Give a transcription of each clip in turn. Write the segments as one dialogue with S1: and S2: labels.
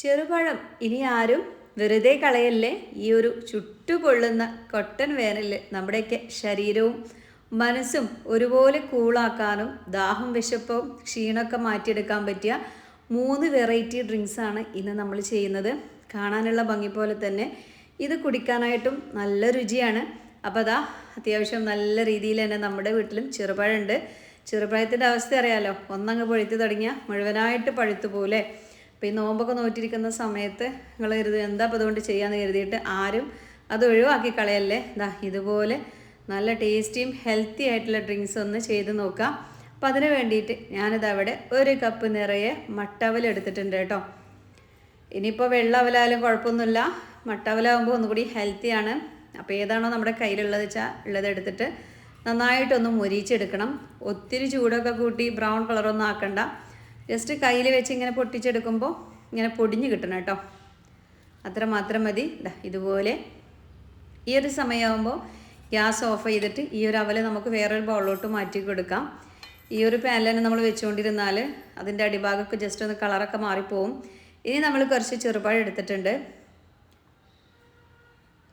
S1: ചെറുപഴം. ഇനി ആരും വെറുതെ കളയല്ലേ? ഈ ഒരു ചുട്ടുപൊള്ളുന്ന കൊട്ടൻ വേനലിൽ നമ്മുടെയൊക്കെ ശരീരവും മനസ്സും ഒരുപോലെ കൂളാക്കാനും ദാഹം വിശപ്പും ക്ഷീണമൊക്കെ മാറ്റിയെടുക്കാൻ പറ്റിയ മൂന്ന് വെറൈറ്റി ഡ്രിങ്ക്സാണ് ഇന്ന് നമ്മൾ ചെയ്യുന്നത്. കാണാനുള്ള ഭംഗി പോലെ തന്നെ ഇത് കുടിക്കാനായിട്ടും നല്ല രുചിയാണ്. അപ്പോൾ അതാ അത്യാവശ്യം നല്ല രീതിയിൽ തന്നെ നമ്മുടെ വീട്ടിലും ചെറുപഴമുണ്ട് ചെറുപഴത്തിന്റെ അവസ്ഥ അറിയാലോ? ഒന്നങ്ങ് പഴുത്ത് തുടങ്ങിയാൽ മുഴുവനായിട്ട് പഴുത്തു പോലെ അപ്പോൾ ഈ നോമ്പൊക്കെ നോറ്റിരിക്കുന്ന സമയത്ത് നിങ്ങൾ കരുതി എന്താ അപ്പോൾ അതുകൊണ്ട് ചെയ്യാമെന്ന് കരുതിയിട്ട് ആരും അത് ഒഴിവാക്കി കളയല്ലേ? ദാ ഇതുപോലെ നല്ല ടേസ്റ്റിയും ഹെൽത്തി ആയിട്ടുള്ള ഡ്രിങ്ക്സ് ഒന്ന് ചെയ്ത് നോക്കാം. അപ്പം അതിന് വേണ്ടിയിട്ട് ഞാനിത് അവിടെ ഒരു കപ്പ് നിറയെ മട്ടവൽ എടുത്തിട്ടുണ്ട് കേട്ടോ. ഇനിയിപ്പോൾ വെള്ളവലായാലും കുഴപ്പമൊന്നുമില്ല. മട്ടവലാകുമ്പോൾ ഒന്നുകൂടി ഹെൽത്തിയാണ് അപ്പോൾ ഏതാണോ നമ്മുടെ കയ്യിലുള്ളത് വെച്ചാൽ ഉള്ളത് എടുത്തിട്ട് നന്നായിട്ടൊന്ന് മൊരിച്ചെടുക്കണം ഒത്തിരി ചൂടൊക്കെ കൂട്ടി ബ്രൗൺ കളറൊന്നും ആക്കണ്ട. ജസ്റ്റ് കയ്യിൽ വെച്ച് ഇങ്ങനെ പൊട്ടിച്ചെടുക്കുമ്പോൾ ഇങ്ങനെ പൊടിഞ്ഞ് കിട്ടണം കേട്ടോ. അത്ര മാത്രം മതി. ഇതുപോലെ ഈ ഒരു സമയമാകുമ്പോൾ ഗ്യാസ് ഓഫ് ചെയ്തിട്ട് ഈ ഒരു അവൽ നമുക്ക് വേറൊരു ബൗളിലോട്ട് മാറ്റി കൊടുക്കാം. ഈ ഒരു പാനിൽ നമ്മൾ വെച്ചുകൊണ്ടിരുന്നാൽ അതിന്റെ അടിഭാഗമൊക്കെ ജസ്റ്റ് ഒന്ന് കളറൊക്കെ മാറിപ്പോവും. ഇനി നമ്മൾ കുറച്ച് ചെറുപഴം എടുത്തിട്ടുണ്ട്.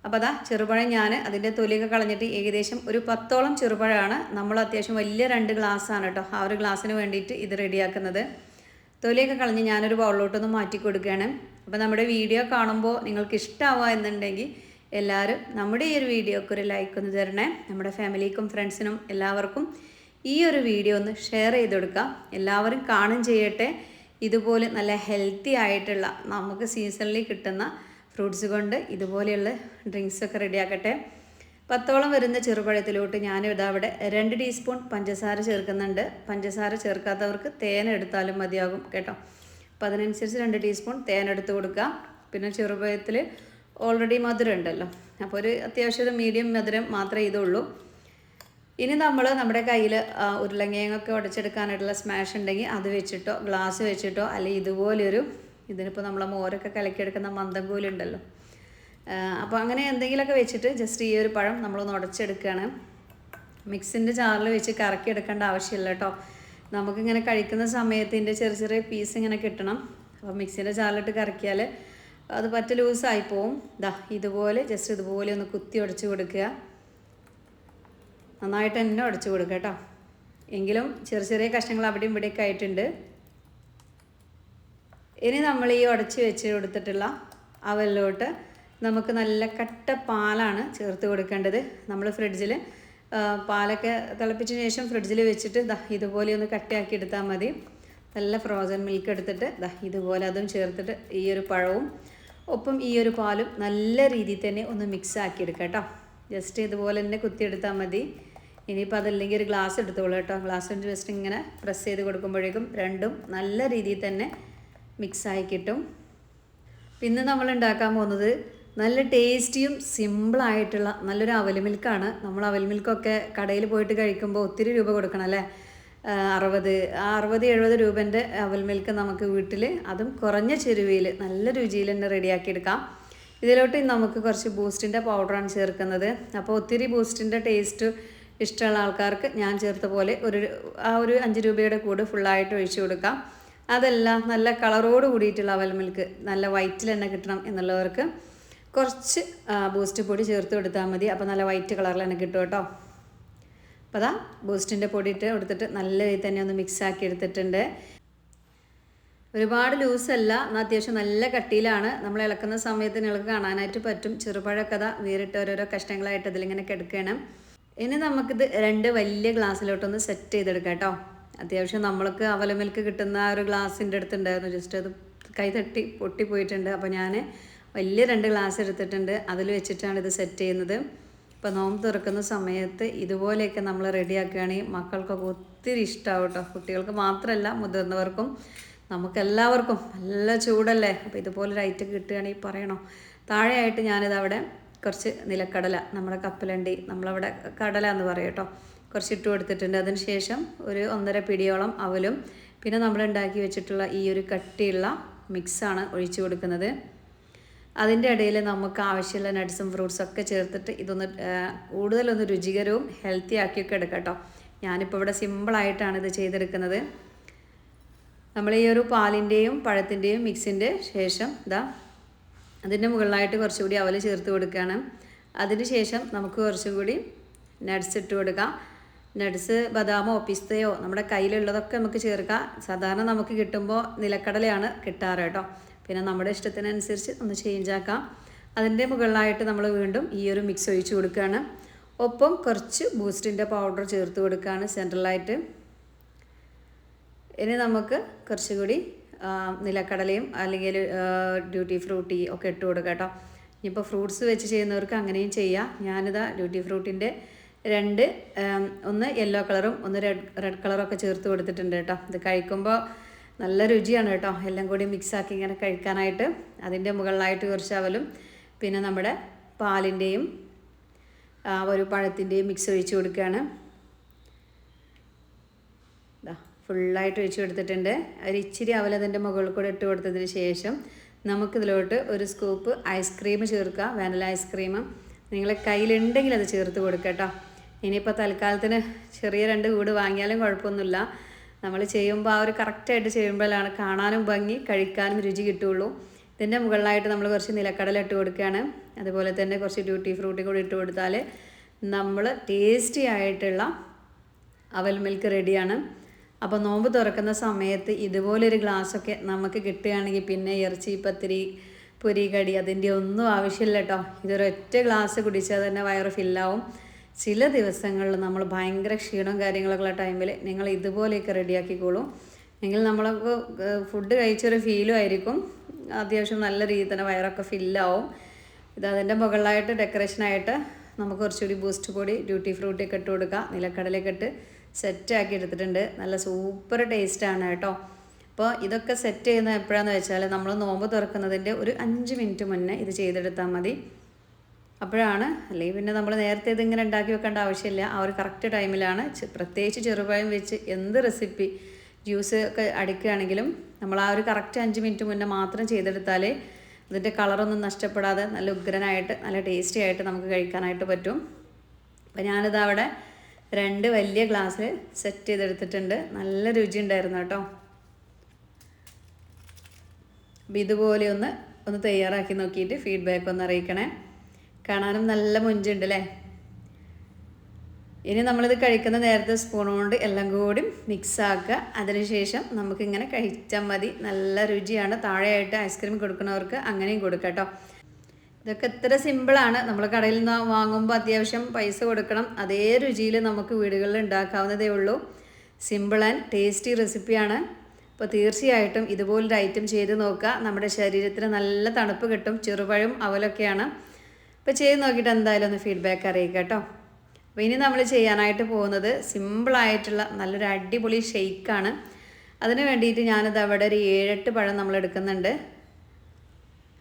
S1: അപ്പോൾ അതാ ചെറുപഴം ഞാൻ അതിന്റെ തൊലിയൊക്കെ കളഞ്ഞിട്ട് ഏകദേശം ഒരു പത്തോളം ചെറുപഴമാണ്. നമ്മൾ അത്യാവശ്യം വലിയ രണ്ട് ഗ്ലാസ്സാണ് കേട്ടോ. ആ ഒരു ഗ്ലാസ്സിന് വേണ്ടിയിട്ട് ഇത് റെഡിയാക്കുന്നത്. തൊലിയൊക്കെ കളഞ്ഞ് ഞാനൊരു ബൗളിലോട്ടൊന്ന് മാറ്റി കൊടുക്കുകയാണ്. അപ്പോൾ നമ്മുടെ വീഡിയോ കാണുമ്പോൾ നിങ്ങൾക്ക് ഇഷ്ടമാവുക എന്നുണ്ടെങ്കിൽ എല്ലാവരും നമ്മുടെ ഈ ഒരു വീഡിയോക്ക് ഒരു ലൈക്ക് ഒന്ന് തരണേ. നമ്മുടെ ഫാമിലിക്കും ഫ്രണ്ട്സിനും എല്ലാവർക്കും ഈ ഒരു വീഡിയോ ഒന്ന് ഷെയർ ചെയ്ത് കൊടുക്കുക. എല്ലാവരും കാണും ചെയ്യട്ടെ. ഇതുപോലെ നല്ല ഹെൽത്തി ആയിട്ടുള്ള നമുക്ക് സീസണലി കിട്ടുന്ന ഫ്രൂട്ട്സ് കൊണ്ട് ഇതുപോലെയുള്ള ഡ്രിങ്ക്സൊക്കെ റെഡിയാക്കട്ടെ. പത്തോളം വരുന്ന ചെറുപഴത്തിലോട്ട് ഞാൻ ഇതാ അവിടെ രണ്ട് ടീസ്പൂൺ പഞ്ചസാര ചേർക്കുന്നുണ്ട്. പഞ്ചസാര ചേർക്കാത്തവർക്ക് തേൻ എടുത്താലും മതിയാകും കേട്ടോ. അപ്പോൾ അതിനനുസരിച്ച് രണ്ട് ടീസ്പൂൺ തേൻ എടുത്ത് കൊടുക്കുക. പിന്നെ ചെറുപഴത്തിൽ ഓൾറെഡി മധുരം ഉണ്ടല്ലോ. അപ്പോൾ ഒരു അത്യാവശ്യം മീഡിയം മധുരം മാത്രമേ ഇതുള്ളൂ. ഇനി നമ്മൾ നമ്മുടെ കയ്യിൽ ഉരുളങ്ങയങ്ങൊക്കെ ഉടച്ചെടുക്കാനായിട്ടുള്ള സ്മാഷ് ഉണ്ടെങ്കിൽ അത് വെച്ചിട്ടോ ഗ്ലാസ് വെച്ചിട്ടോ അല്ലെങ്കിൽ ഇതുപോലൊരു ഇതിനിപ്പോൾ നമ്മൾ മോരൊക്കെ കലക്കിയെടുക്കുന്ന മന്ദം മന്ദംകൂലുണ്ടല്ലോ അപ്പോൾ അങ്ങനെ എന്തെങ്കിലുമൊക്കെ വെച്ചിട്ട് ജസ്റ്റ് ഈ ഒരു പഴം നമ്മളൊന്ന് ഉടച്ചെടുക്കുകയാണ് മിക്സിന്റെ ചാറിൽ വെച്ച് കറക്കി എടുക്കേണ്ട ആവശ്യമില്ല കേട്ടോ നമുക്കിങ്ങനെ കഴിക്കുന്ന സമയത്ത് ഇതിന്റെ ചെറിയ ചെറിയ പീസ് ഇങ്ങനെ കിട്ടണം. അപ്പോൾ മിക്സിന്റെ ചാറിലിട്ട് കറക്കിയാൽ അത് പറ്റ ലൂസായി പോവും. ദാ ഇതുപോലെ ജസ്റ്റ് ഇതുപോലെ ഒന്ന് കുത്തി ഉടച്ച് കൊടുക്കുക. നന്നായിട്ട് തന്നെ ഉടച്ച് കൊടുക്കുക കേട്ടോ എങ്കിലും ചെറിയ ചെറിയ കഷ്ണങ്ങൾ അവിടെയും ഇവിടെയൊക്കെ ആയിട്ടുണ്ട്. ഇനി നമ്മൾ ഈ ഉടച്ച് വെച്ച് കൊടുത്തിട്ടുള്ള അവലിലോട്ട് നമുക്ക് നല്ല കട്ട പാലാണ് ചേർത്ത് കൊടുക്കേണ്ടത്. നമ്മൾ ഫ്രിഡ്ജിൽ പാലൊക്കെ തിളപ്പിച്ചതിന് ശേഷം ഫ്രിഡ്ജിൽ വെച്ചിട്ട് ദാ ഇതുപോലെ ഒന്ന് കട്ടയാക്കി എടുത്താൽ മതി. നല്ല ഫ്രോസൺ മിൽക്ക് എടുത്തിട്ട് ദാ ഇതുപോലെ അതും ചേർത്തിട്ട് ഈ ഒരു പഴവും ഒപ്പം ഈ ഒരു പാലും നല്ല രീതിയിൽ തന്നെ ഒന്ന് മിക്സ് ആക്കി എടുക്കാം കേട്ടോ. ജസ്റ്റ് ഇതുപോലെ തന്നെ കുത്തിയെടുത്താൽ മതി. ഇനിയിപ്പോൾ അതല്ലെങ്കിൽ ഒരു ഗ്ലാസ് എടുത്തോളൂ കേട്ടോ. ഗ്ലാസ് ജസ്റ്റ് ഇങ്ങനെ പ്രസ് ചെയ്ത് കൊടുക്കുമ്പോഴേക്കും രണ്ടും നല്ല രീതിയിൽ തന്നെ മിക്സായി കിട്ടും. പിന്നെ നമ്മൾ ഉണ്ടാക്കാൻ പോകുന്നത് നല്ല ടേസ്റ്റിയും സിമ്പിളായിട്ടുള്ള നല്ലൊരു അവൽ മിൽക്കാണ്. നമ്മൾ അവൽ മിൽക്കൊക്കെ കടയിൽ പോയിട്ട് കഴിക്കുമ്പോൾ ഒത്തിരി രൂപ കൊടുക്കണം അല്ലേ? അറുപത് അറുപത് എഴുപത് രൂപേന്റെ അവൽ മിൽക്ക് നമുക്ക് വീട്ടിൽ അതും കുറഞ്ഞ ചെരുവയിൽ നല്ല രുചിയിൽ തന്നെ റെഡിയാക്കിയെടുക്കാം ഇതിലോട്ട് നമുക്ക് കുറച്ച് ബൂസ്റ്റിന്റെ പൗഡറാണ് ചേർക്കുന്നത്. അപ്പോൾ ഒത്തിരി ബൂസ്റ്റിന്റെ ടേസ്റ്റ് ഇഷ്ടമുള്ള ആൾക്കാർക്ക് ഞാൻ ചേർത്ത പോലെ ഒരു ആ ഒരു അഞ്ച് രൂപയുടെ കൂട് ഫുള്ളായിട്ട് ഒഴിച്ചു കൊടുക്കാം. അതല്ല നല്ല കളറോട് കൂടിയിട്ടുള്ള അവൽ മിൽക്ക് നല്ല വൈറ്റിൽ തന്നെ കിട്ടണം എന്നുള്ളവർക്ക് കുറച്ച് ബൂസ്റ്റ് പൊടി ചേർത്ത് കൊടുത്താൽ മതി. അപ്പോൾ നല്ല വൈറ്റ് കളറിൽ തന്നെ കിട്ടും കേട്ടോ. അപ്പോൾ അതാ ബൂസ്റ്റിന്റെ പൊടി ഇട്ട് കൊടുത്തിട്ട് നല്ല രീതിയിൽ തന്നെ ഒന്ന് മിക്സ് ആക്കി എടുത്തിട്ടുണ്ട്. ഒരുപാട് ലൂസല്ല എന്നാൽ അത്യാവശ്യം നല്ല കട്ടിയിലാണ്. നമ്മൾ ഇളക്കുന്ന സമയത്ത് നിങ്ങൾക്ക് കാണാനായിട്ട് പറ്റും. ചെറുപഴക്കഥ വേറിട്ട് ഓരോരോ കഷ്ണങ്ങളായിട്ട് അതിലിങ്ങനെ കിടക്കണം. ഇനി നമുക്കിത് രണ്ട് വലിയ ഗ്ലാസ്സിലോട്ടൊന്ന് സെറ്റ് ചെയ്തെടുക്കാം കേട്ടോ. അത്യാവശ്യം നമ്മൾക്ക് അവല മിൽക്ക് കിട്ടുന്ന ആ ഒരു ഗ്ലാസിന്റെ അടുത്തുണ്ടായിരുന്നു. ജസ്റ്റ് അത് കൈ തട്ടി പൊട്ടിപ്പോയിട്ടുണ്ട് അപ്പോൾ ഞാൻ വലിയ രണ്ട് ഗ്ലാസ് എടുത്തിട്ടുണ്ട്. അതിൽ വെച്ചിട്ടാണ് ഇത് സെറ്റ് ചെയ്യുന്നത്. ഇപ്പോൾ നോമ്പ് തുറക്കുന്ന സമയത്ത് ഇതുപോലെയൊക്കെ നമ്മൾ റെഡിയാക്കുകയാണെങ്കിൽ മക്കൾക്കൊക്കെ ഒത്തിരി ഇഷ്ടമാവും കേട്ടോ കുട്ടികൾക്ക് മാത്രമല്ല മുതിർന്നവർക്കും നമുക്കെല്ലാവർക്കും നല്ല ചൂടല്ലേ? അപ്പോൾ ഇതുപോലൊരു ഐറ്റം കിട്ടുകയാണെങ്കിൽ പറയണോ? താഴെയായിട്ട് ഞാനിതവിടെ കുറച്ച് നിലക്കടല നമ്മുടെ കപ്പലണ്ടി നമ്മളവിടെ കടല എന്ന് പറയും കേട്ടോ. കുറച്ച് ഇട്ട് കൊടുത്തിട്ടുണ്ട്. അതിന് ശേഷം ഒരു ഒന്നര പിടിയോളം അവലും പിന്നെ നമ്മൾ ഉണ്ടാക്കി വെച്ചിട്ടുള്ള ഈ ഒരു കട്ടിയുള്ള മിക്സാണ് ഒഴിച്ചു കൊടുക്കുന്നത്. അതിന്റെ ഇടയിൽ നമുക്ക് ആവശ്യമുള്ള നട്ട്സും ഫ്രൂട്ട്സും ഒക്കെ ചേർത്തിട്ട് ഇതൊന്ന് കൂടുതലൊന്ന് രുചികരവും ഹെൽത്തി ആക്കിയൊക്കെ എടുക്കാം കേട്ടോ ഞാനിപ്പോൾ ഇവിടെ സിമ്പിളായിട്ടാണ് ഇത് ചെയ്തെടുക്കുന്നത്. നമ്മൾ ഈ ഒരു പാലിന്റെയും പഴത്തിന്റെയും മിക്സിന്റെ ശേഷം ഇതാ അതിന്റെ മുകളിലായിട്ട് കുറച്ചുകൂടി അവൽ ചേർത്ത് കൊടുക്കുകയാണ്. അതിന് ശേഷം നമുക്ക് കുറച്ചും കൂടി നട്ട്സ് ഇട്ട് കൊടുക്കാം. നട്ട്സ് ബദാമോ പിസ്തയോ നമ്മുടെ കയ്യിലുള്ളതൊക്കെ നമുക്ക് ചേർക്കാം. സാധാരണ നമുക്ക് കിട്ടുമ്പോൾ നിലക്കടലയാണ് കിട്ടാറ് കേട്ടോ. പിന്നെ നമ്മുടെ ഇഷ്ടത്തിനനുസരിച്ച് ഒന്ന് ചേഞ്ച് ആക്കാം. അതിന്റെ മുകളിലായിട്ട് നമ്മൾ വീണ്ടും ഈ ഒരു മിക്സ് ഒഴിച്ച് കൊടുക്കുകയാണ്. ഒപ്പം കുറച്ച് ബൂസ്റ്റിന്റെ പൗഡർ ചേർത്ത് കൊടുക്കുകയാണ് സെൻട്രലായിട്ട് ഇനി നമുക്ക് കുറച്ചുകൂടി നിലക്കടലയും അല്ലെങ്കിൽ ഡ്യൂട്ടി ഫ്രൂട്ടി ഒക്കെ ഇട്ട് കൊടുക്കാം കേട്ടോ. ഇനിയിപ്പോൾ ഫ്രൂട്ട്സ് വെച്ച് ചെയ്യുന്നവർക്ക് അങ്ങനെയും ചെയ്യാം. ഞാനിതാ ഡ്യൂട്ടി ഫ്രൂട്ടിന്റെ രണ്ട് ഒന്ന് യെല്ലോ കളറും ഒന്ന് റെഡ് റെഡ് ഒക്കെ ചേർത്ത് കൊടുത്തിട്ടുണ്ട് കേട്ടോ. ഇത് കഴിക്കുമ്പോൾ നല്ല രുചിയാണ് കേട്ടോ. എല്ലാം കൂടി മിക്സാക്കി ഇങ്ങനെ കഴിക്കാനായിട്ട്. അതിന്റെ മുകളിലായിട്ട് കുറച്ച് അവലും പിന്നെ നമ്മുടെ പാലിന്റെയും ഒരു പഴത്തിന്റെയും മിക്സ് ഒഴിച്ച് കൊടുക്കുകയാണ്. ഫുള്ളായിട്ട് ഒഴിച്ച് കൊടുത്തിട്ടുണ്ട്. ഒരു ഇച്ചിരി അവൽ അതിന്റെ മുകളിൽ കൂടെ ഇട്ട് കൊടുത്തതിന് ശേഷം നമുക്കിതിലോട്ട് ഒരു സ്കൂപ്പ് ഐസ്ക്രീം ചേർക്കുക വാനില ഐസ്ക്രീം നിങ്ങളെ കയ്യിലുണ്ടെങ്കിൽ അത് ചേർത്ത് കൊടുക്കാം കേട്ടോ. ഇനിയിപ്പോൾ തൽക്കാലത്തിന് ചെറിയ രണ്ട് കൂട് വാങ്ങിയാലും കുഴപ്പമൊന്നുമില്ല. നമ്മൾ ചെയ്യുമ്പോൾ ആ ഒരു കറക്റ്റായിട്ട് ചെയ്യുമ്പോഴാണ് കാണാനും ഭംഗി കഴിക്കാനും രുചി കിട്ടുള്ളൂ ഇതിന്റെ മുകളിലായിട്ട് നമ്മൾ കുറച്ച് നിലക്കടല ഇട്ട് കൊടുക്കുകയാണ്. അതുപോലെ തന്നെ കുറച്ച് ഡ്യൂട്ടി ഫ്രൂട്ടി കൂടി ഇട്ട് കൊടുത്താൽ നമ്മൾ ടേസ്റ്റി ആയിട്ടുള്ള അവൽ മിൽക്ക് റെഡിയാണ് അപ്പോൾ നോമ്പ് തുറക്കുന്ന സമയത്ത് ഇതുപോലൊരു ഗ്ലാസ്സൊക്കെ നമുക്ക് കിട്ടുകയാണെങ്കിൽ പിന്നെ ഇറച്ചി പത്തിരി പൊരി കടി അതിന്റെ ഒന്നും ആവശ്യമില്ല കേട്ടോ. ഇതൊരൊറ്റ ഗ്ലാസ് കുടിച്ചാൽ തന്നെ വയറ് ഫില്ലാവും ചില ദിവസങ്ങളിൽ നമ്മൾ ഭയങ്കര ക്ഷീണവും കാര്യങ്ങളൊക്കെ ഉള്ള ടൈമിൽ നിങ്ങൾ ഇതുപോലെയൊക്കെ റെഡിയാക്കിക്കോളും. എങ്കിൽ നമ്മൾക്ക് ഫുഡ് കഴിച്ചൊരു ഫീലും ആയിരിക്കും. അത്യാവശ്യം നല്ല രീതിയിൽ തന്നെ വയറൊക്കെ ഫില്ലാവും ഇത് അതിന്റെ മുകളിലായിട്ട് ഡെക്കറേഷനായിട്ട് നമുക്ക് കുറച്ചുകൂടി ബൂസ്റ്റ് പൊടി ഡ്യൂട്ടി ഫ്രൂട്ടി ഒക്കെ ഇട്ട് കൊടുക്കുക നിലക്കടലയൊക്കെ ഇട്ട് സെറ്റാക്കി എടുത്തിട്ടുണ്ട്. നല്ല സൂപ്പർ ടേസ്റ്റാണ് കേട്ടോ. അപ്പോൾ ഇതൊക്കെ സെറ്റ് ചെയ്യുന്നത് എപ്പോഴാണെന്ന് വെച്ചാൽ നമ്മൾ നോമ്പ് തുറക്കുന്നതിന്റെ ഒരു അഞ്ച് മിനിറ്റ് മുന്നേ ഇത് ചെയ്തെടുത്താൽ മതി. അപ്പോഴാണ് അല്ലെങ്കിൽ പിന്നെ നമ്മൾ നേരത്തെ ഇതിങ്ങനെ ഉണ്ടാക്കി വെക്കേണ്ട ആവശ്യമില്ല. ആ ഒരു കറക്റ്റ് ടൈമിലാണ് പ്രത്യേകിച്ച് ചെറുപഴം വെച്ച് എന്ത് റെസിപ്പി ജ്യൂസ് ഒക്കെ അടിക്കുകയാണെങ്കിലും നമ്മൾ ആ ഒരു കറക്റ്റ് അഞ്ച് മിനിറ്റ് മുന്നേ മാത്രം ചെയ്തെടുത്താലേ അതിന്റെ കളറൊന്നും നഷ്ടപ്പെടാതെ നല്ല ഉഗ്രനായിട്ട് നല്ല ടേസ്റ്റി ആയിട്ട് നമുക്ക് കഴിക്കാനായിട്ട് പറ്റും. അപ്പോൾ ഞാനിത് അവിടെ രണ്ട് വലിയ ഗ്ലാസ്സിൽ സെറ്റ് ചെയ്തെടുത്തിട്ടുണ്ട്. നല്ല രുചി ഉണ്ടായിരുന്നു കേട്ടോ. അപ്പോൾ ഇതുപോലെ ഒന്ന് ഒന്ന് തയ്യാറാക്കി നോക്കിയിട്ട് ഫീഡ്ബാക്ക് ഒന്ന് അറിയിക്കണേ. കാണാനും നല്ല മുഞ്ചുണ്ട് അല്ലേ ഇനി നമ്മളിത് കഴിക്കുന്ന നേരത്തെ സ്പൂൺ കൊണ്ട് എല്ലാം കൂടി മിക്സ് ആക്കുക. അതിനുശേഷം നമുക്കിങ്ങനെ കഴിച്ചാൽ മതി. നല്ല രുചിയാണ്. താഴെയായിട്ട് ഐസ്ക്രീം കൊടുക്കുന്നവർക്ക് അങ്ങനെയും കൊടുക്കാം കേട്ടോ. ഇതൊക്കെ ഇത്ര സിമ്പിളാണ് നമ്മൾ കടയിൽ നിന്ന് വാങ്ങുമ്പോൾ അത്യാവശ്യം പൈസ കൊടുക്കണം. അതേ രുചിയിൽ നമുക്ക് വീടുകളിൽ ഉണ്ടാക്കാവുന്നതേ ഉള്ളൂ. സിമ്പിൾ ആൻഡ് ടേസ്റ്റി റെസിപ്പിയാണ് അപ്പോൾ തീർച്ചയായിട്ടും ഇതുപോലൊരു ഐറ്റം ചെയ്ത് നോക്കുക. നമ്മുടെ ശരീരത്തിന് നല്ല തണുപ്പ് കിട്ടും. ചെറുപഴം അവലൊക്കെയാണ്. അപ്പോൾ ചെയ്ത് നോക്കിയിട്ട് എന്തായാലും ഒന്ന് ഫീഡ്ബാക്ക് അറിയിക്കുക കേട്ടോ. അപ്പോൾ ഇനി നമ്മൾ ചെയ്യാനായിട്ട് പോകുന്നത് സിമ്പിളായിട്ടുള്ള നല്ലൊരു അടിപൊളി ഷെയ്ക്കാണ് അതിന് വേണ്ടിയിട്ട് ഞാനിത് അവിടെ ഒരു ഏഴെട്ട് പഴം നമ്മൾ എടുക്കുന്നുണ്ട്.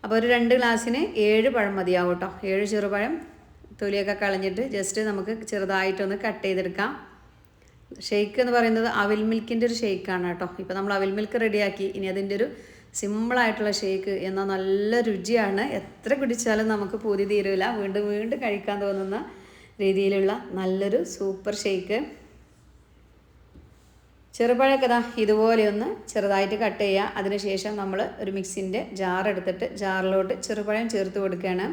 S1: അപ്പോൾ ഒരു രണ്ട് ഗ്ലാസ്സിന് ഏഴ് പഴം മതിയാവും കേട്ടോ. ഏഴ് ചെറുപഴം തൊലിയൊക്കെ കളഞ്ഞിട്ട് ജസ്റ്റ് നമുക്ക് ചെറുതായിട്ടൊന്ന് കട്ട് ചെയ്തെടുക്കാം. ഷെയ്ക്ക് എന്ന് പറയുന്നത് അവിൽ മിൽക്കിന്റെ ഒരു ഷെയ്ക്കാണ് കേട്ടോ. ഇപ്പോൾ നമ്മൾ അവിൽ മിൽക്ക് റെഡിയാക്കി ഇനി അതിന്റെ ഒരു സിമ്പിളായിട്ടുള്ള ഷേക്ക് എന്നാൽ നല്ല രുചിയാണ്. എത്ര കുടിച്ചാലും നമുക്ക് പൂതി തീരില്ല വീണ്ടും വീണ്ടും കഴിക്കാൻ തോന്നുന്ന രീതിയിലുള്ള നല്ലൊരു സൂപ്പർ ഷേക്ക്. ചെറുപഴമൊക്കെ ദാ ഇതുപോലെ ഒന്ന് ചെറുതായിട്ട് കട്ട് ചെയ്യുക അതിനുശേഷം നമ്മൾ ഒരു മിക്സിന്റെ ജാർ എടുത്തിട്ട് ജാറിലോട്ട് ചെറുപഴം ചേർത്ത് കൊടുക്കുകയാണ്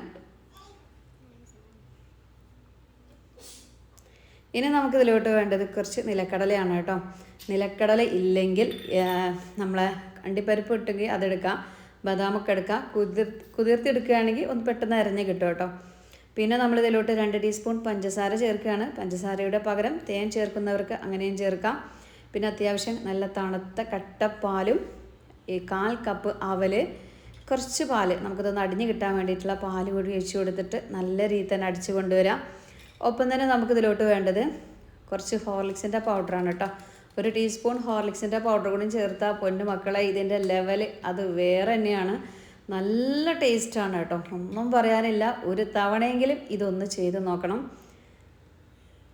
S1: ഇനി നമുക്കിതിലോട്ട് വേണ്ടത് കുറച്ച് നിലക്കടലയാണ് കേട്ടോ. നിലക്കടല ഇല്ലെങ്കിൽ നമ്മളെ അണ്ടിപ്പരിപ്പ് ഇട്ടെങ്കിൽ അതെടുക്കാം ബദാമൊക്കെ എടുക്കാം കുതിർ കുതിർത്തെടുക്കുകയാണെങ്കിൽ ഒന്ന് പെട്ടെന്ന് അരഞ്ഞ് കിട്ടും കേട്ടോ. പിന്നെ നമ്മൾ ഇതിലോട്ട് രണ്ട് ടീസ്പൂൺ പഞ്ചസാര ചേർക്കുകയാണ്. പഞ്ചസാരയുടെ പകരം തേൻ ചേർക്കുന്നവർക്ക് അങ്ങനെയും ചേർക്കാം. പിന്നെ അത്യാവശ്യം നല്ല തണുത്ത കട്ടപ്പാലും ഈ കാൽ കപ്പ് അവൽ കുറച്ച് പാൽ. നമുക്കിതൊന്ന് അടിഞ്ഞ് കിട്ടാൻ വേണ്ടിയിട്ടുള്ള പാൽ കൂടി ഒഴിച്ച് കൊടുത്തിട്ട് നല്ല രീതിയിൽ തന്നെ അടിച്ചു കൊണ്ടുവരാം. ഒപ്പം തന്നെ നമുക്കിതിലോട്ട് വേണ്ടത് കുറച്ച് ഹോർലിക്സിന്റെ പൗഡറാണ് കേട്ടോ. ഒരു ടീസ്പൂൺ ഹോർലിക്സിന്റെ പൗഡർ കൂടി ചേർത്താൽ പൊന്നു മക്കളെ ഇതിന്റെ ലെവൽ അത് വേറെ തന്നെയാണ്. നല്ല ടേസ്റ്റാണ് കേട്ടോ. ഒന്നും പറയാനില്ല. ഒരു തവണയെങ്കിലും ഇതൊന്ന് ചെയ്ത് നോക്കണം.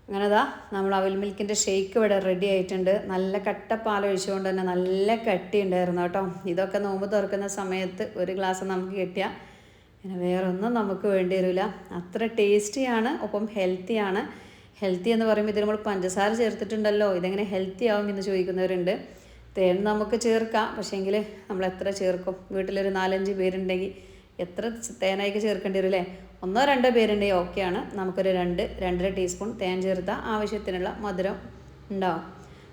S1: അങ്ങനെതാ നമ്മൾ അവിൽ മിൽക്കിന്റെ ഷേക്ക് ഇവിടെ റെഡി ആയിട്ടുണ്ട്. നല്ല കട്ട പാൽ ഒഴിച്ചുകൊണ്ട് തന്നെ നല്ല കട്ടി ഉണ്ടായിരുന്നു കേട്ടോ. ഇതൊക്കെ നോമ്പ് തുറക്കുന്ന സമയത്ത് ഒരു ഗ്ലാസ് നമുക്ക് കിട്ടിയാൽ പിന്നെ വേറൊന്നും നമുക്ക് വേണ്ടി വരില്ല. അത്ര ടേസ്റ്റിയാണ് ഒപ്പം ഹെൽത്തിയാണ് ഹെൽത്തി എന്ന് പറയുമ്പോൾ ഇതിൽ നമ്മൾ പഞ്ചസാര ചേർത്തിട്ടുണ്ടല്ലോ ഇതെങ്ങനെ ഹെൽത്തി ആവും എന്ന് ചോദിക്കുന്നവരുണ്ട്. തേൻ നമുക്ക് ചേർക്കാം പക്ഷേങ്കിൽ നമ്മൾ എത്ര ചേർക്കും? വീട്ടിലൊരു നാലഞ്ച് പേരുണ്ടെങ്കിൽ എത്ര തേനായിക്ക് ചേർക്കേണ്ടി വരും അല്ലേ ഒന്നോ രണ്ടോ പേരുണ്ടെങ്കിൽ ഓക്കെയാണ് നമുക്കൊരു രണ്ട് രണ്ടര ടീസ്പൂൺ തേൻ ചേർത്താൽ ആവശ്യത്തിനുള്ള മധുരം ഉണ്ടാവും.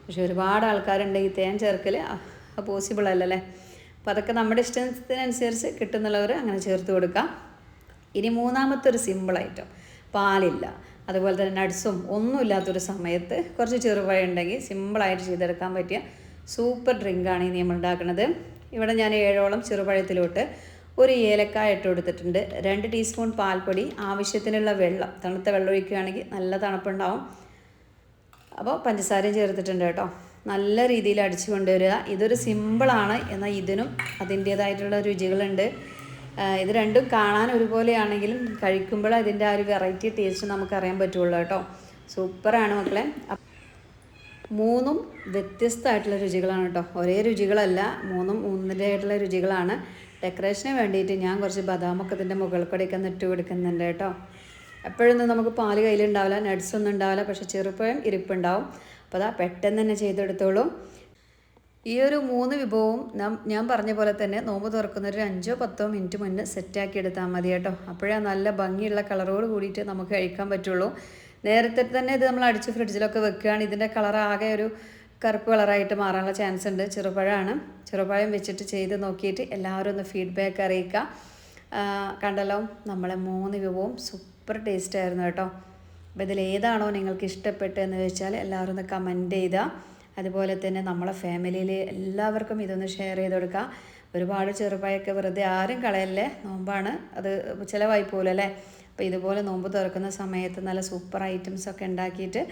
S1: പക്ഷെ ഒരുപാട് ആൾക്കാരുണ്ടെങ്കിൽ തേൻ ചേർക്കൽ പോസിബിൾ അല്ലല്ലേ അപ്പോൾ അതൊക്കെ നമ്മുടെ ഇഷ്ടത്തിനനുസരിച്ച് കിട്ടുന്നുള്ളവർ അങ്ങനെ ചേർത്ത് കൊടുക്കാം. ഇനി മൂന്നാമത്തെ ഒരു സിമ്പിൾ ഐറ്റം പാലില്ല. അതുപോലെ തന്നെ നട്ട്സും ഒന്നുമില്ലാത്തൊരു സമയത്ത് കുറച്ച് ചെറുപഴം ഉണ്ടെങ്കിൽ സിമ്പിളായിട്ട് ചെയ്തെടുക്കാൻ പറ്റിയ സൂപ്പർ ഡ്രിങ്കാണ് ഇനി നമ്മൾ ഉണ്ടാക്കുന്നത്. ഇവിടെ ഞാൻ ഏഴോളം ചെറുപഴത്തിലോട്ട് ഒരു ഏലക്കായ ഇട്ട് കൊടുത്തിട്ടുണ്ട്. രണ്ട് ടീസ്പൂൺ പാൽപ്പൊടി ആവശ്യത്തിനുള്ള വെള്ളം തണുത്ത വെള്ളം ഒഴിക്കുകയാണെങ്കിൽ നല്ല തണുപ്പുണ്ടാവും. അപ്പോൾ പഞ്ചസാരയും ചേർത്തിട്ടുണ്ട് കേട്ടോ. നല്ല രീതിയിൽ അടിച്ചു കൊണ്ടുവരിക. ഇതൊരു സിമ്പിളാണ്. എന്നാൽ ഇതിനും അതിന്റേതായിട്ടുള്ള രുചികളുണ്ട്. ഇത് രണ്ടും കാണാൻ ഒരുപോലെയാണെങ്കിലും കഴിക്കുമ്പോൾ അതിന്റെ ആ ഒരു വെറൈറ്റി ടേസ്റ്റ് നമുക്കറിയാൻ പറ്റുള്ളൂ കേട്ടോ. സൂപ്പറാണ് മക്കളെ. മൂന്നും വ്യത്യസ്തമായിട്ടുള്ള രുചികളാണ് കേട്ടോ. ഒരേ രുചികളല്ല മൂന്നും മൂന്നിന്റെതായിട്ടുള്ള രുചികളാണ്. ഡെക്കറേഷന് വേണ്ടിയിട്ട് ഞാൻ കുറച്ച് ബദാമൊക്കെ ഇതിന്റെ മുകളിൽ കൂടെയൊക്കെ ഒന്ന് ഇട്ട് കൊടുക്കുന്നുണ്ട് കേട്ടോ. എപ്പോഴൊന്നും നമുക്ക് പാൽ കയ്യിലുണ്ടാവില്ല നട്സ് ഒന്നും ഉണ്ടാവില്ല പക്ഷെ ചെറുപ്പഴം ഇരിപ്പുണ്ടാവും. അപ്പോൾ അതാ പെട്ടെന്ന് തന്നെ ചെയ്തെടുത്തോളൂ. ഈ ഒരു മൂന്ന് വിഭവവും ഞാൻ പറഞ്ഞ പോലെ തന്നെ നോമ്പ് തുറക്കുന്ന ഒരു അഞ്ചോ പത്തോ മിനിറ്റ് മുന്നേ സെറ്റാക്കി എടുത്താൽ മതി കേട്ടോ. അപ്പോഴേ നല്ല ഭംഗിയുള്ള കളറോട് കൂടിയിട്ട് നമുക്ക് കഴിക്കാൻ പറ്റുള്ളൂ. നേരത്തെ തന്നെ ഇത് നമ്മൾ അടിച്ച് ഫ്രിഡ്ജിലൊക്കെ വെക്കുകയാണ്. ഇതിന്റെ കളർ ആകെ ഒരു കറുപ്പ് കളറായിട്ട് മാറാനുള്ള ചാൻസ് ഉണ്ട്. ചെറുപഴമാണ്. ചെറുപഴം വെച്ചിട്ട് ചെയ്ത് നോക്കിയിട്ട് എല്ലാവരും ഒന്ന് ഫീഡ്ബാക്ക് അറിയിക്കുക. കണ്ടല്ലോ നമ്മളെ മൂന്ന് വിഭവവും സൂപ്പർ ടേസ്റ്റ് ആയിരുന്നു കേട്ടോ. അപ്പോൾ ഇതിൽ ഏതാണോ നിങ്ങൾക്ക് ഇഷ്ടപ്പെട്ടതെന്ന് വെച്ചാൽ എല്ലാവരും ഒന്ന് കമന്റ് ചെയ്യുക അതുപോലെ തന്നെ നമ്മളെ ഫാമിലിയിൽ എല്ലാവർക്കും ഇതൊന്ന് ഷെയർ ചെയ്ത് കൊടുക്കുക ഒരുപാട് ചെറുപ്പായൊക്കെ വെറുതെ ആരും കളയല്ലേ? നോമ്പാണ്. അത് ചിലവായി പോലല്ലേ അപ്പോൾ ഇതുപോലെ നോമ്പ് തുറക്കുന്ന സമയത്ത് നല്ല സൂപ്പർ ഐറ്റംസ് ഒക്കെ ഉണ്ടാക്കിയിട്ട്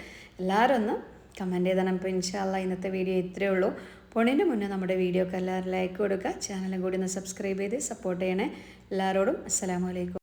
S1: എല്ലാവരും ഒന്ന് കമന്റ് ചെയ്തണം. അപ്പോൾ ഇൻഷാല്ല ഇന്നത്തെ വീഡിയോ ഇത്രയേ ഉള്ളൂ. പോണതിന്റെ മുന്നേ നമ്മുടെ വീഡിയോക്ക് എല്ലാവരും ലൈക്ക് കൊടുക്കുക ചാനലും കൂടി ഒന്ന് സബ്സ്ക്രൈബ് ചെയ്ത് സപ്പോർട്ട് ചെയ്യണേ. എല്ലാവരോടും അസ്സലാമു അലൈക്കും.